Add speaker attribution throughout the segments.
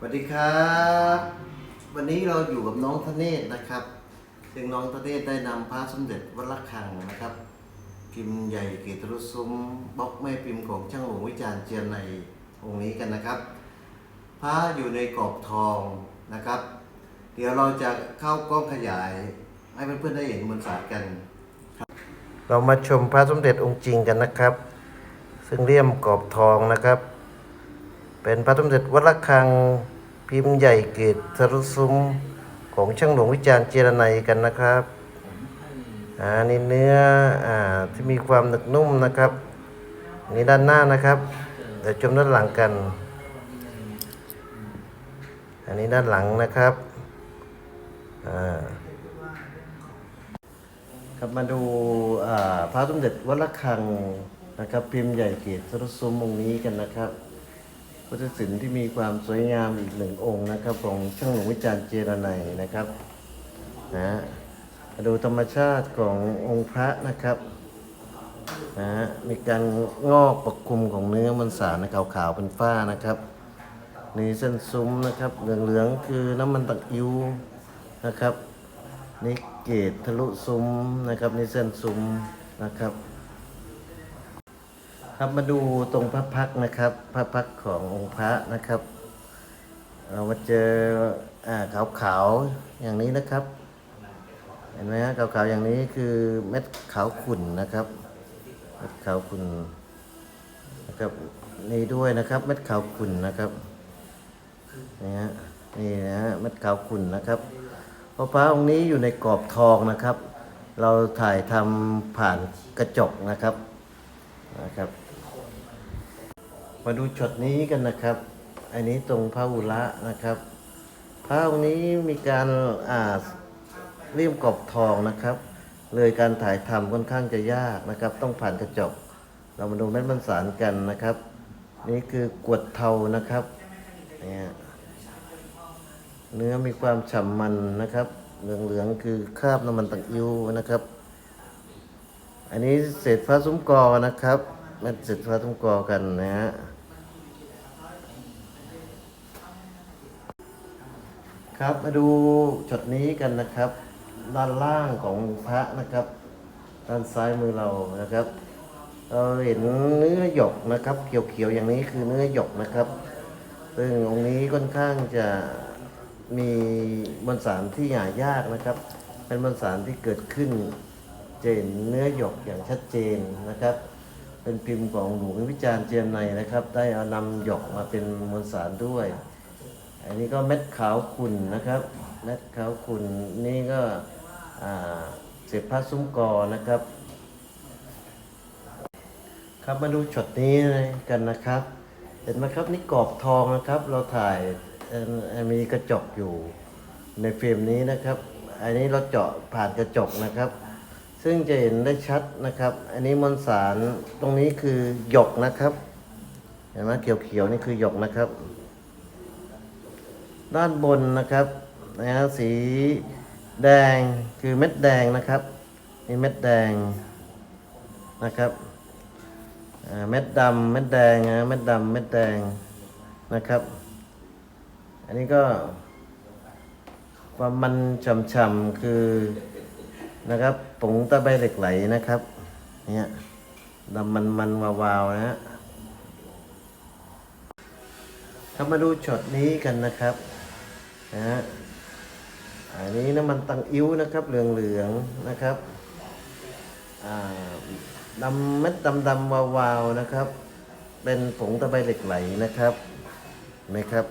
Speaker 1: สวัสดีครับ วันนี้เราอยู่กับน้องธเนศนะครับซึ่งน้องธเนศได้นำพระสมเด็จวัดระฆังนะครับ พิมพ์ใหญ่เกตรุซุ้มบล็อกแม่พิมพ์ของช่างหลวงวิจารณ์เจียนในองค์นี้กันนะครับ พระอยู่ในกรอบทองนะครับ เดี๋ยวเราจะเข้ากล้องขยาย ให้เพื่อนๆได้เห็นมวลสารกัน เรามาชมพระสมเด็จองค์จริงกันนะครับ ซึ่งเลี่ยมกรอบทองนะครับ เป็นพระสมเด็จวัดระฆังพิมพ์ใหญ่เกตทรุซุ้มของช่างหลวงวิจารณ์เจรไนกันนะครับอ่านี่เนื้ออ่าที่มีความหนึกนุ่มนะครับนี่ด้านหน้านะครับเดี๋ยวชมด้านหลังกัน อันนี้ด้านหลังนะครับอ่าครับมาดูอ่าพระสมเด็จวัดระฆังนะครับ พิมพ์ใหญ่เกตทรุซุ้มองนี้กันนะครับ พุทธศิลป์ที่มีความสวยงามอีกหนึ่งองค์นะครับของช่างหลวงวิจารณ์เจรไนยนะครับนะฮะดูธรรมชาติขององค์พระนะครับนะฮะมีการงอกปกคลุมของเนื้อมันสารนะขาวๆเป็นฝ้านะครับนี่เส้นซุ้มนะครับเหลืองๆคือน้ำมันตักอิ้วนะครับนี่เกตทะลุซุ้มนะครับนี่เส้นซุ้มนะครับ ครับมาดูตรงพระพักนะครับ พระพักขององค์พระนะครับ เรามาเจออ่าขาวๆอย่างนี้นะครับ เห็นไหมฮะขาวๆอย่างนี้คือเม็ดขาวขุ่นนะครับเม็ดขาวขุ่นนะครับนี่ด้วยนะครับเม็ดขาวขุ่นนะครับนี่ฮะนี่นะฮะเม็ดขาวขุ่นนะครับพระพระองค์นี้อยู่ในกรอบทองนะครับ เราถ่ายทำผ่านกระจกนะครับนะครับ มาดูช็อตนี้กันนะครับ อันนี้ตรงพระอุระนะครับพระองค์นี้มีการอ่าเลี่ยมกรอบทองนะครับ เลยการถ่ายทำค่อนข้างจะยากนะครับ ต้องผ่านกระจก เรามาดูเม็ดมันสารกันนะครับ นี่คือกวดเทานะครับเนี่ยเนื้อมีความฉ่ำมันนะครับ เหลืองๆคือคราบน้ำมันตังอิ้วนะครับ อันนี้เศษฟ้าซุ้มกอนะครับเม็ดเศษฟ้าซุ้มกอกันนะฮะ ครับมาดูช็อตนี้กันนะครับ ด้านล่างของพระนะครับ ด้านซ้ายมือเรานะครับเราเห็นเนื้อหยกนะครับ เขียวๆอย่างนี้คือเนื้อหยกนะครับ ซึ่งองค์นี้ค่อนข้างจะมีมวลสารที่หายากนะครับ เป็นมวลสารที่เกิดขึ้นเจนเนื้อหยกอย่างชัดเจนนะครับ เป็นพิมพ์ของหลวงวิจารณ์เจียนในนะครับ ได้เอานำหยกมาเป็นมวลสารด้วย อันนี้ก็เม็ดขาวขุ่นนะครับ เม็ดขาวขุ่นนี่ก็เศษผ้าซุ้มกอนะครับ ครับมาดูช็อตนี้กันนะครับ เห็นไหมครับนี่กรอบทองนะครับ เราถ่ายมีกระจกอยู่ในเฟรมนี้นะครับ อันนี้เราเจาะผ่านกระจกนะครับ ซึ่งจะเห็นได้ชัดนะครับ อันนี้มวลสารตรงนี้คือหยกนะครับ เห็นไหมเขียวๆนี่คือหยกนะครับ ด้านบนนะครับนะฮะสีแดงคือเม็ดแดงนะครับนี่เม็ดแดงนะครับเม็ดดำเม็ดแดงนะเม็ดดำเม็ดแดงนะครับ อันนี้ก็ความมันฉ่ำๆคือนะครับผงตะไบเหล็กไหลนะครับเนี่ยดำมันมันๆวาวๆนะฮะครับมาดูช็อตนี้กันนะครับ นะฮะอันนี้น้ำมันตังอิ้วนะครับเหลืองๆนะครับอ่าดำเม็ดดำดำๆวาวๆนะครับ เป็นผงตะไบเหล็กไหลนะครับนไหมครับ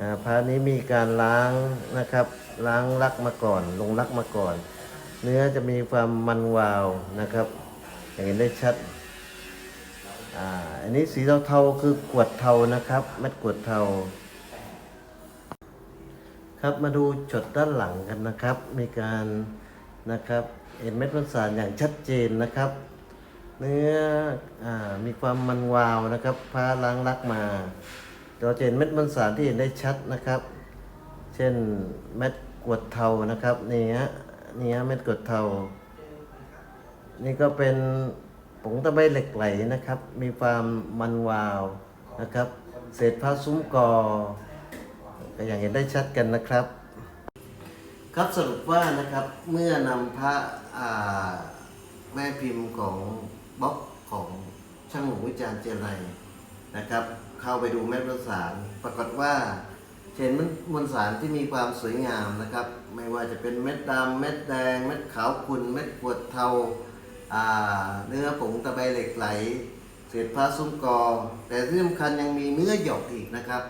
Speaker 1: อ่าพานี้มีการล้างนะครับ ล้างลักมาก่อน ลงลักมาก่อน เนื้อจะมีความมันวาวนะครับอย่างเห็นได้ชัดอ่าอันนี้สีเทาๆคือกวดเทานะครับเม็ดกวดเทา ครับมาดูจดด้านหลังกันนะครับ มีการนะครับเห็นเม็ดมันสารอย่างชัดเจนนะครับ เนื้ออมีความมันวาวนะครับพาล้างลักมาเราจะเห็นเม็ดมันสารที่เห็นได้ชัดนะครับ เช่นเม็ดกวดเทานะครับนี่ฮะนี่ฮะเม็ดกวดเทา นี่ก็เป็นผงตะไบเหล็กไหลนะครับ มีความมันวาวนะครับ เศษผ้าซุ้มกอ ก็อย่างเห็นได้ชัดกันนะครับ ครับสรุปว่านะครับเมื่อนำพระแม่พิมพ์ของบล็อกของช่างหมูวิจารณ์เจริญนะครับ เข้าไปดูแม่มวลสารปรากฏว่าเห็นมวลสารที่มีความสวยงามนะครับ ไม่ว่าจะเป็นเม็ดดำเม็ดแดง เม็ดขาวขุ่นเม็ดปวดเทาอ่าเนื้อผงตะไบเหล็กไหล เศษผ้าซุ้มกอ แต่ที่สำคัญยังมีเนื้อหยกอีกนะครับ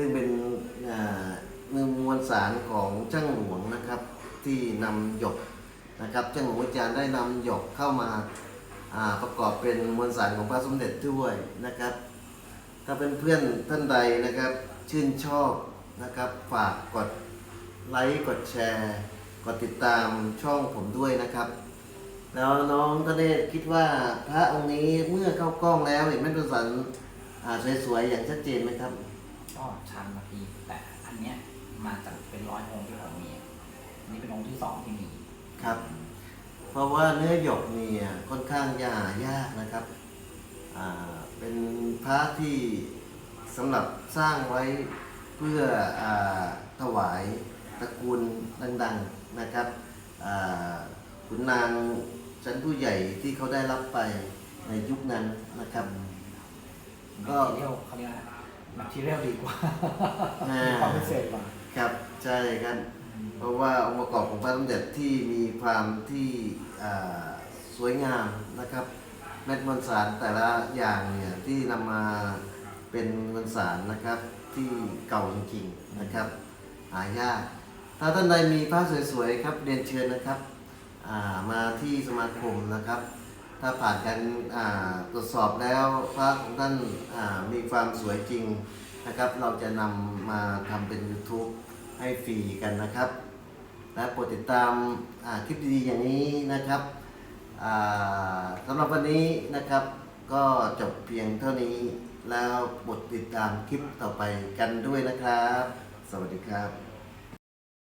Speaker 1: ซึ่งเป็นอ่าเนื้อมวลสารของช่างหลวงนะครับ ที่นำหยกนะครับช่างหลวงอาจารย์ได้นำหยกเข้ามาประกอบเป็นมวลสารของพระสมเด็จด้วยนะครับ ถ้าเป็นเพื่อนท่านใดนะครับ ชื่นชอบนะครับฝากกดไลค์กดแชร์กดติดตามช่องผมด้วยนะครับ แล้วน้องทเนศคิดว่าพระองค์นี้เมื่อเข้ากล้องแล้วเห็นแม่ตุสันอ่าสวยๆอย่างชัดเจนไหมครับ
Speaker 2: ก็ชันมาพี่แต่อันเนี้ยมาจากเป็นร้อยองค์ที่ผมมีอันนี้เป็นองค์ที่สองที่มี
Speaker 1: ครับ เพราะว่าเนื้อหยกเนี่ยค่อนข้างจะหายากนะครับอ่าเป็นพระที่สำหรับสร้างไว้เพื่ออาถวายตระกูลดังๆนะครับอ่าขุนนางชั้นผู้ใหญ่ที่เขาได้รับไปในยุคนั้นนะครับ ก็
Speaker 2: ก็เรียลเขาเรียกอะไร มาทีเรียลดีกว่า
Speaker 1: อ่า
Speaker 2: มีความพิเศษกว่า
Speaker 1: ครับใช่ครับ เพราะว่าองค์ประกอบของพระสมเด็จที่มีความที่อ่าสวยงามนะครับ เม็ดมวลสารแต่ละอย่างเนี่ยที่นำมาเป็นมวลสารนะครับที่เก่าจริงๆนะครับ หายาก ถ้าท่านใดมีผ้าสวยๆครับเรียนเชิญนะครับอ่ามาที่สมาคมนะครับ ถ้าผ่านการตรวจสอบแล้วพระของท่านมีความสวยจริงนะครับ เราจะนำมาทำเป็น YouTube ให้ฟรีกันนะครับ และโปรดติดตามคลิปดีๆอย่างนี้นะครับสำหรับวันนี้นะครับ ก็จบเพียงเท่านี้แล้วโปรดติดตามคลิปต่อไปกันด้วยนะครับ สวัสดีครับ